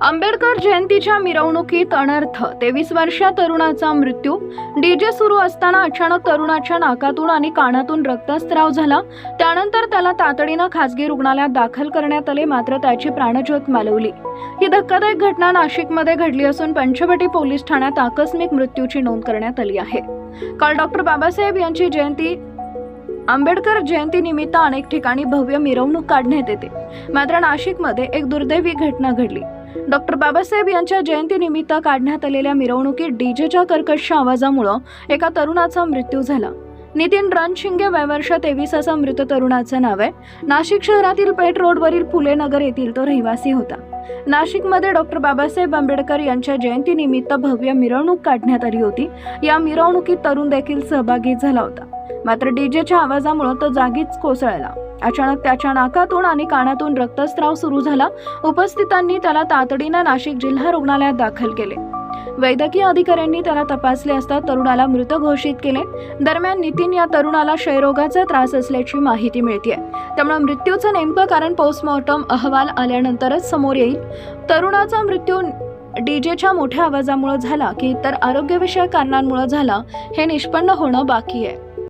आंबेडकर जयंतीच्या मिरवणुकीत अनर्थ. तेवीस वर्षीय तरुणाचा मृत्यू. डीजे सुरू असताना अचानक तरुणाच्या नाकातून आणि कानातून रक्तस्त्राव झाला. त्यानंतर त्याला तातडीनं खासगी रुग्णालयात दाखल करण्यात आले मात्र त्याची प्राणज्योत मालवली. ही धक्कादायक घटना नाशिकमध्ये घडली असून पंचवटी पोलीस ठाण्यात आकस्मिक मृत्यूची नोंद करण्यात आली आहे. काल डॉक्टर बाबासाहेब यांची जयंती आंबेडकर जयंती निमित्त अनेक ठिकाणी भव्य मिरवणूक काढण्यात येते. मात्र नाशिकमध्ये एक दुर्दैवी घटना घडली. डॉक्टर बाबासाहेब यांच्या जयंतीनिमित्त काढण्यात आलेल्या मिरवणुकीत डीजेच्या कर्कश आवाजामुळं एका तरुणाचा मृत्यू झाला. नितीन रणशिंगे वयवर्ष तेवीस असं मृत तरुणाचं नाव आहे. नाशिक शहरातील पेठ रोडवरील फुले नगर येथील तो रहिवासी होता. नाशिकमध्ये डॉक्टर बाबासाहेब आंबेडकर यांच्या जयंतीनिमित्त भव्य मिरवणूक काढण्यात आली होती. या मिरवणुकीत तरुण देखील सहभागी झाला होता. मात्र डीजेच्या आवाजामुळे तो जागीच कोसळला. अचानक त्याच्या नाकातून आणि कानातून रक्तस्राव सुरू झाला. उपस्थितांनी त्याला तातडीनं नाशिक जिल्हा रुग्णालयात दाखल केले. वैद्यकीय अधिकाऱ्यांनी त्याला तपासले असता तरुणाला मृत घोषित केले. दरम्यान नितीन या तरुणाला क्षयरोगाचा त्रास असल्याची माहिती मिळते त्यामुळे मृत्यूचं नेमकं कारण पोस्टमॉर्टम अहवाल आल्यानंतरच समोर येईल. तरुणाचा मृत्यू डीजेच्या मोठ्या आवाजामुळे झाला की इतर आरोग्यविषयक कारणांमुळे झाला हे निष्पन्न होणं बाकी आहे.